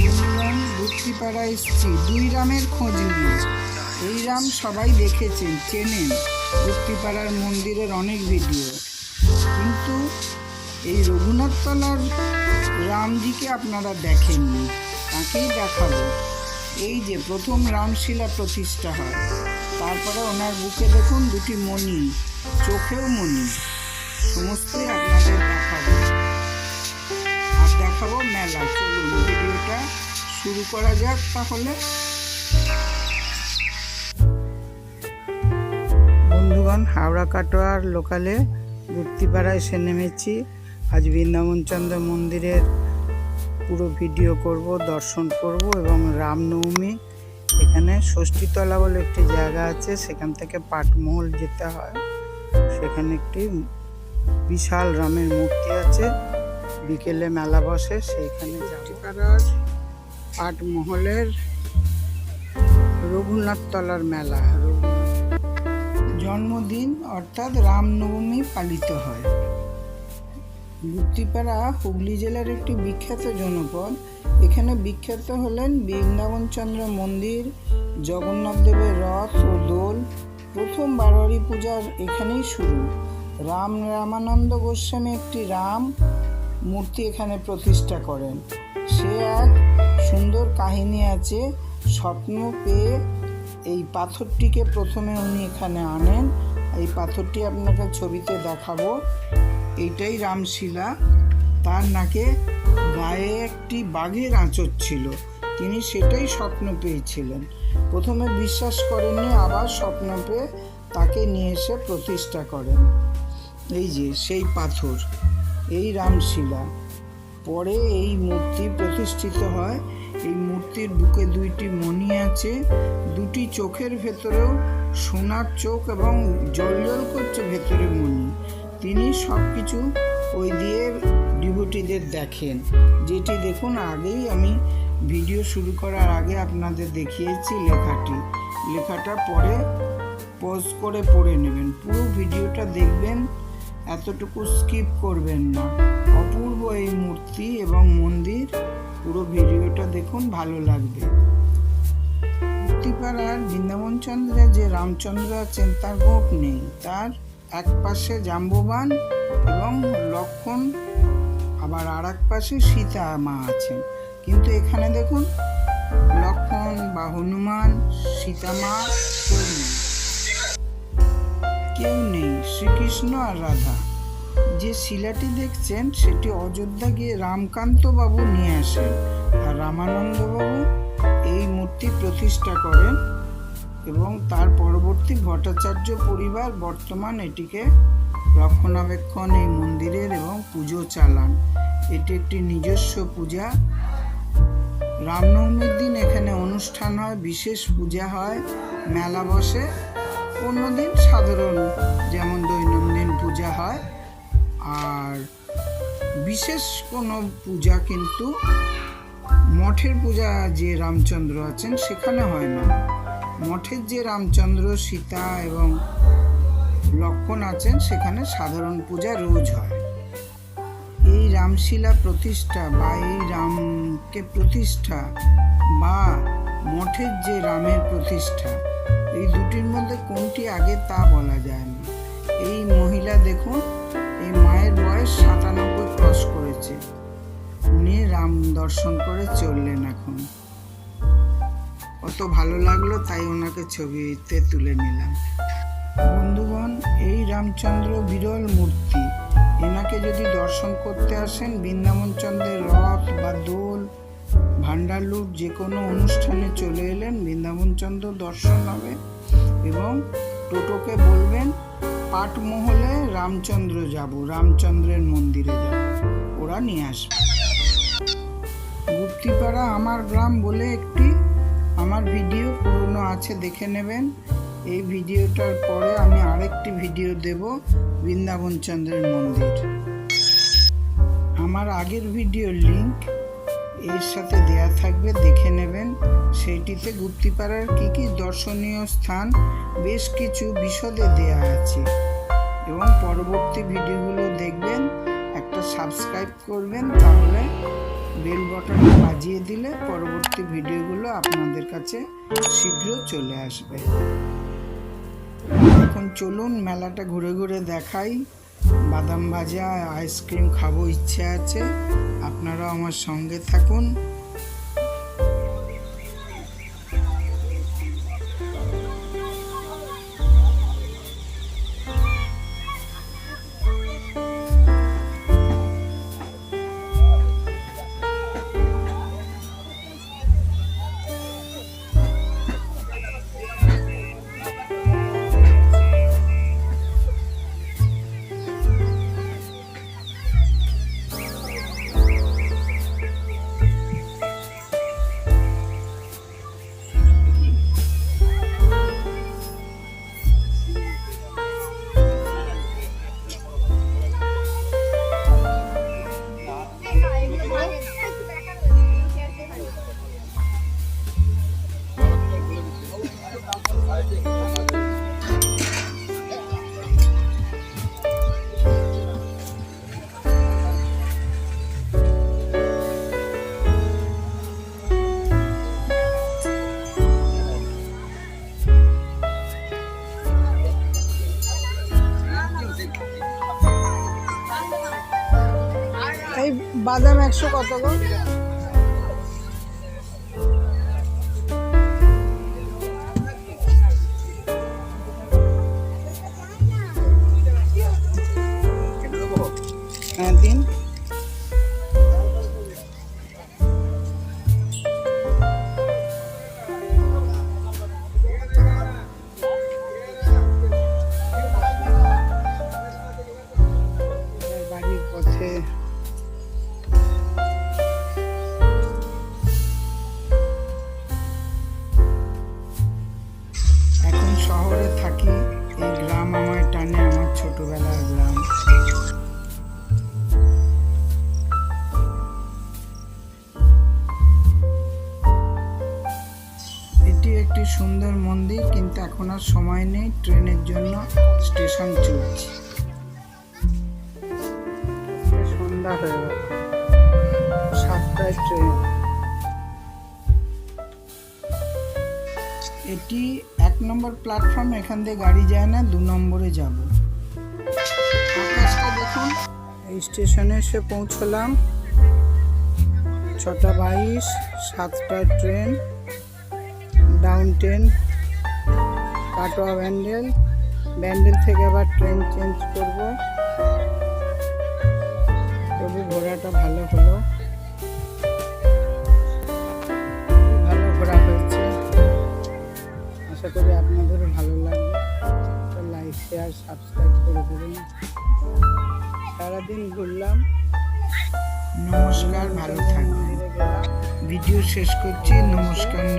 বন্ধুগণ গুপ্তিপাড়া এসছি দুই রামের খোঁজ নিয়ে এই রাম সবাই দেখেছেন, চেনেন। গুপ্তিপাড়ার মন্দিরের অনেক ভিডিও। কিন্তু এই রঘুনাথতলার রামজিকে আপনারা দেখেননি। তাকেই দেখাবো। এই যে প্রথম রামশিলা প্রতিষ্ঠা হয়। তারপরে ওনার বুকে দেখুন দুটি মণি, চোখেও মণি। সমস্তই আপনাদের দেখাবো। আর দেখাবো মেলা, চলুন শুরু করা যাক তাহলে। বন্ধুগণ, হাওড়া কাটোয়ার লোকালে গুপ্তিপাড়া এসে নেমেছি। আজ বৃন্দাবনচন্দ্র মন্দিরের পুরো ভিডিও করব, দর্শন করব এবং রামনবমী। এখানে ষষ্ঠীতলা বলে একটি জায়গা আছে, সেখান থেকে পাটমহল যেতে হয়। সেখানে একটি বিশাল রামের মূর্তি আছে। বিকেলে মেলা বসে, সেইখানে যাত্রিকারার পাটমহলের রঘুনাথ তলার মেলা। জন্মদিন অর্থাৎ রামনবমী পালিত হয়। গুপ্তিপাড়া, হুগলি জেলার একটি বিখ্যাত জনপদ। এখানে বিখ্যাত হলেন বৃন্দাবনচন্দ্র মন্দির, জগন্নাথ দেবের রথ ও দোল। প্রথম বারোয়ারি পূজার এখানেই শুরু। রাম রামানন্দ গোস্বামী একটি রাম মূর্তি এখানে প্রতিষ্ঠা করেন। সে এক সুন্দর কাহিনী আছে, স্বপ্ন পেয়ে এই পাথরটিকে প্রথমে উনি এখানে আনেন। এই পাথরটি আপনাকে ছবিতে দেখাবো। এইটাই রামশিলা। তার নাকে গায়ে একটি বাঘের আঁচড় ছিল। তিনি সেটাই স্বপ্ন পেয়েছিলেন। প্রথমে বিশ্বাস করেননি, আবার স্বপ্ন পেয়ে তাকে নিয়ে এসে প্রতিষ্ঠা করেন। এই যে, সেই পাথর। এই রামশিলা। পরে এই মূর্তি প্রতিষ্ঠিত হয়। এই মূর্তির বুকে দুইটি মণি আছে। দুটি চোখের ভেতরেও সোনার চোখ এবং জল জল করছে ভেতরে মণি। তিনি সব কিছু ওই দিয়ে ডিভুটিদের দেখেন। যেটি দেখুন, আগেই আমি ভিডিও শুরু করার আগে আপনাদের দেখিয়েছি লেখাটি। লেখাটা পরে পজ করে পড়ে নেবেন। পুরো ভিডিওটা দেখবেন। এতটুকু স্কিপ করবেন না। অপূর্ব এই মূর্তি এবং মন্দির। পুরো ভিডিওটা দেখুন, ভালো লাগবে। মূর্তিপাড়ার বৃন্দাবনচন্দ্রে যে রামচন্দ্র আছেন, তার গোপ নেই। তার এক পাশে জাম্ববান এবং লক্ষণ, আবার আর এক পাশে সীতা মা আছেন। কিন্তু এখানে দেখুন, লক্ষণ বা হনুমান, সীতা শ্রীকৃষ্ণ আর রাধা। যে শিলাটি দেখছেন, সেটি অযোধ্যা গিয়ে রামকান্ত বাবু নিয়ে আসেন আর রামানন্দ বাবু এই মূর্তি প্রতিষ্ঠা করেন এবং তার পরবর্তী ভট্টাচার্য পরিবার বর্তমান এটিকে রক্ষণাবেক্ষণ, এই মন্দিরের এবং পুজো চালান। এটি একটি নিজস্ব পূজা। রামনবমীর দিন এখানে অনুষ্ঠান হয়, বিশেষ পূজা হয়, মেলা বসে। অন্যদিন সাধারণ যেমন দৈনন্দিন পূজা হয়, আর বিশেষ কোনো পূজা কিন্তু মঠের পূজা যে রামচন্দ্র আছেন সেখানে হয় না। মঠের যে রামচন্দ্র, সীতা এবং লক্ষণ আছেন সেখানে সাধারণ পূজা রোজ হয়। এই রামশিলা প্রতিষ্ঠা বা এই রামকে প্রতিষ্ঠা বা মঠের যে রামের প্রতিষ্ঠা এই দুটির মধ্যে কোনটি আগে তা বলা যায় না এই মহিলা দেখুন, এই মায়ের বয়স সাতানব্বই ক্রস করেছে। উনি রাম দর্শন করে চললেন এখন। কত ভালো লাগল, তাই ওনাকে ছবিতে তুলে নিলাম। বন্ধুগণ, এই রামচন্দ্র বিরল মূর্তি। এনাকে যদি দর্শন করতে আসেন, বৃন্দাবনচন্দ্রের রথ বা দোল ভান্ডারলুট যে কোনো অনুষ্ঠানে চলে এলেন, বৃন্দাবনচন্দ্র দর্শন হবে এবং টোটোকে বলবেন, পাটমহলে রামচন্দ্র যাব, রামচন্দ্রের মন্দিরে যাব। ওরা নিয়ে আসবে। গুপ্তিপাড়া আমার গ্রাম বলে একটি আমার ভিডিও পুরনো আছে, দেখে নেবেন। এই ভিডিওটার পরে আমি আরেকটি ভিডিও দেব, বৃন্দাবনচন্দ্রের মন্দির। আমার আগের ভিডিওর লিংক এর সাথে দেয়া থাকবে, দেখে নেবেন। সেইটিতে গুপ্তিপাড়ার কী কী দর্শনীয় স্থান, বেশ কিছু বিশদে দেয়া আছে। এবং পরবর্তী ভিডিওগুলো দেখবেন, একটা সাবস্ক্রাইব করবেন, তাহলে বেল বটনটা বাজিয়ে দিলে পরবর্তী ভিডিওগুলো আপনাদের কাছে শীঘ্র চলে আসবে। এখন চলুন মেলাটা ঘুরে ঘুরে দেখাই। বাদাম ভাজা আইসক্রিম খাব ইচ্ছে আছে। আপনারাও আমার সঙ্গে থাকুন। বাদাম একশো কত গো? সুন্দর মন্দির কিন্তু এখন আর সময় নেই ট্রেনের জন্য স্টেশন চলছে। সন্ধ্যা হয়ে গেল। সাতটায় ট্রেন। এটি এক নম্বর প্ল্যাটফর্ম এখান দিয়ে গাড়ি যায় না দু নম্বরে যাব। দেখুন। এই স্টেশনে এসে পৌঁছলাম। ছটা বাইশ সাতটায় train. Down train Katwa Bandel Bandel থেকে আবার ট্রেন চেঞ্জ করব। তবু ঘোরাটা ভালো হলো। ভালো ঘোরা হয়েছে। আশা করি আপনাদেরও ভালো লাগবে। তো লাইক শেয়ার সাবস্ক্রাইব করে দেবেন। সারাদিন ঘুরলাম। নমস্কার ভালো থাকবেন। ভিডিও শেষ করছি। নমস্কার।